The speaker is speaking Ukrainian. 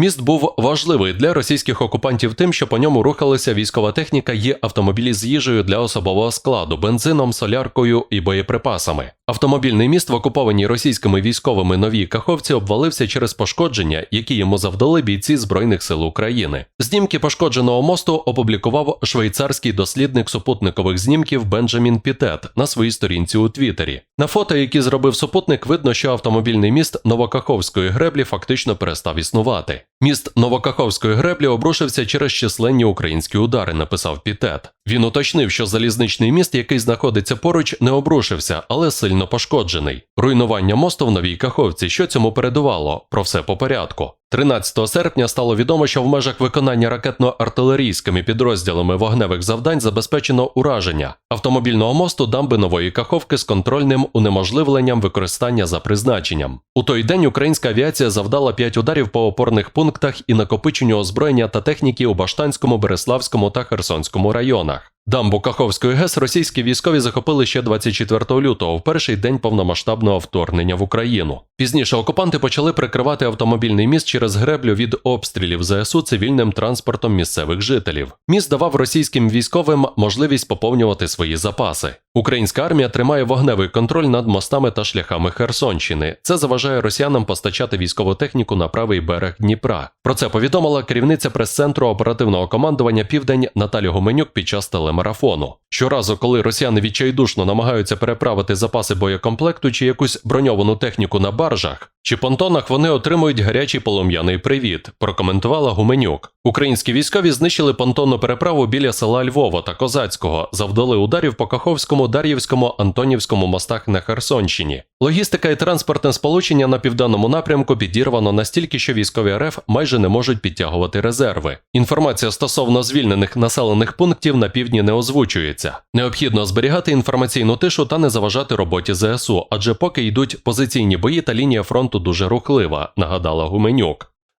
Міст був важливий для російських окупантів тим, що по ньому рухалася військова техніка і автомобілі з їжею для особового складу, бензином, соляркою і боєприпасами. Автомобільний міст в окупованій російськими військовими новій Каховці обвалився через пошкодження, які йому завдали бійці Збройних сил України. Знімки пошкодженого мосту опублікував швейцарський дослідник супутникових знімків Бенджамін Пітет на своїй сторінці у Твіттері. На фото, які зробив супутник, видно, що автомобільний міст Новокаховської греблі фактично перестав існувати. Міст Новокаховської греблі обрушився через численні українські удари, написав Пітет. Він уточнив, що залізничний міст, який знаходиться поруч, не обрушився, але сильно пошкоджений. Руйнування мосту в Новій Каховці, що цьому передувало, про все по порядку. 13 серпня стало відомо, що в межах виконання ракетно-артилерійськими підрозділами вогневих завдань забезпечено ураження автомобільного мосту дамби Нової Каховки з контрольним унеможливленням використання за призначенням. У той день українська авіація завдала 5 ударів по опорних пунктах і накопиченню озброєння та техніки у Баштанському, Береславському та Херсонському районах. Дамбу Каховської ГЕС російські військові захопили ще 24 лютого, в перший день повномасштабного вторгнення в Україну. Пізніше окупанти почали прикривати автомобільний міст через греблю від обстрілів ЗСУ цивільним транспортом місцевих жителів. Міст давав російським військовим можливість поповнювати свої запаси. Українська армія тримає вогневий контроль над мостами та шляхами Херсонщини. Це заважає росіянам постачати військову техніку на правий берег Дніпра. Про це повідомила керівниця прес-центру оперативного командування Південь Наталя Гуменюк під час телемарафону. Щоразу, коли росіяни відчайдушно намагаються переправити запаси боєкомплекту чи якусь броньовану техніку на баржах чи понтонах, вони отримують гарячий полум'яний привіт. Прокоментувала Гуменюк. Українські військові знищили понтонну переправу біля села Львова та Козацького, завдали ударів по Каховському, Дар'ївському, Антонівському мостах на Херсонщині. Логістика і транспортне сполучення на південному напрямку підірвано настільки, що військові РФ майже не можуть підтягувати резерви. Інформація стосовно звільнених населених пунктів на півдні не озвучується. Необхідно зберігати інформаційну тишу та не заважати роботі ЗСУ, адже поки йдуть позиційні бої та лінія фронту дуже рухлива, нагадала Гуменюк.